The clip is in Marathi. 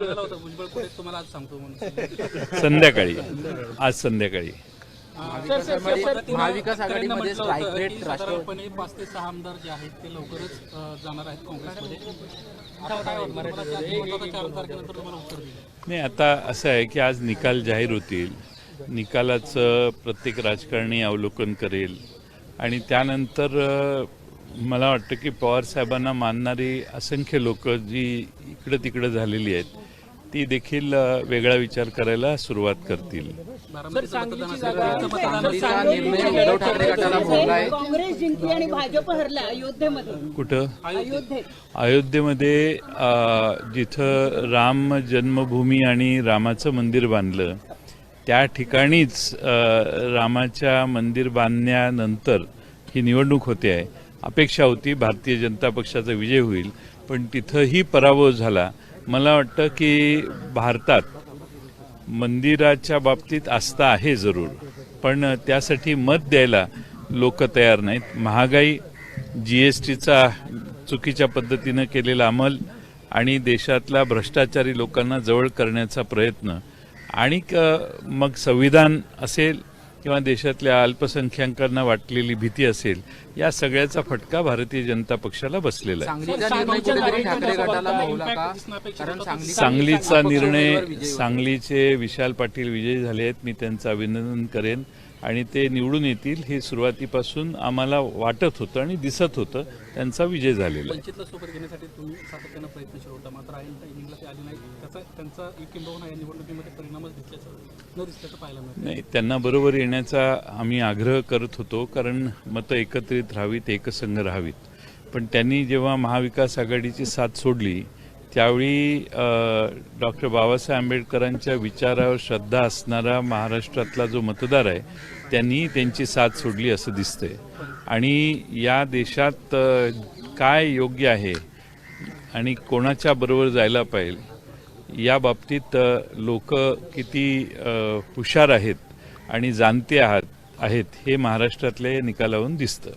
झाला होता भुजबळ पुढे तुम्हाला आज सांगतो म्हणून. संध्याकाळी आज संध्याकाळी. महाविकास आघाडीमध्ये म्हटलं strike होतं rate की साधारणपणे पाच ते सहा आमदार जे आहेत ते लवकरच जाणार आहेत काँग्रेसमध्ये. नाही आता असं आहे की आज निकाल जाहीर होतील. निकालाचं प्रत्येक राजकारणी अवलोकन करेल. आणि त्यानंतर मला वाटतं की पवार साहेबांना मानणारी असंख्य लोक जी इकडं तिकडं झालेली आहेत ती देखील वेगळा विचार करायला सुरुवात करतील. कुठं? अयोध्येमध्ये जिथं राम जन्मभूमी आणि रामाचं मंदिर बांधलं त्या ठिकाणीच रामाच्या मंदिर बांधण्यानंतर ही निवडणूक होते आहे. अपेक्षा होती भारतीय जनता पक्षाचा विजय होईल पण तिथंही पराभव झाला. मला वाटतं की भारतात मंदिराच्या बाबतीत आस्था आहे जरूर पण त्यासाठी मत द्यायला लोक तयार नाहीत. महागाई जी एस टीचा चुकीच्या पद्धतीनं केलेला अंमल आणि देशातल्या भ्रष्टाचारी लोकांना जवळ करण्याचा प्रयत्न आणि मग संविधान असेल किंवा देशातल्या अल्पसंख्याकांना वाटलेली भीती असेल या सगळ्याचा फटका भारतीय जनता पक्षाला बसलेला आहे. सांगलीचा निर्णय सांगलीचे विशाल पाटील विजयी झाले आहेत. मी त्यांचं अभिनंदन करेन. आणि ते निवडून येतील हे सुरुवातीपासून आम्हाला वाटत होतं आणि दिसत होतं. त्यांचा विजय झालेला नाही त्यांना बरोबर येण्याचा आम्ही आग्रह करत होतो कारण मतं एकत्रित राहावीत एकसंघ राहावीत. पण त्यांनी जेव्हा महाविकास आघाडीची साथ सोडली त्यावेळी डॉक्टर बाबासाहेब आंबेडकरांच्या विचारावर श्रद्धा असणारा महाराष्ट्रातला जो मतदार आहे त्यांनी त्यांची साथ सोडली असं दिसतंय. आणि या देशात काय योग्य आहे आणि कोणाच्या बरोबर जायला पाहिजे या बाबतीत लोक किती हुशार आहेत आणि जाणते आहात आहेत हे महाराष्ट्रातले निकालावरून दिसतं.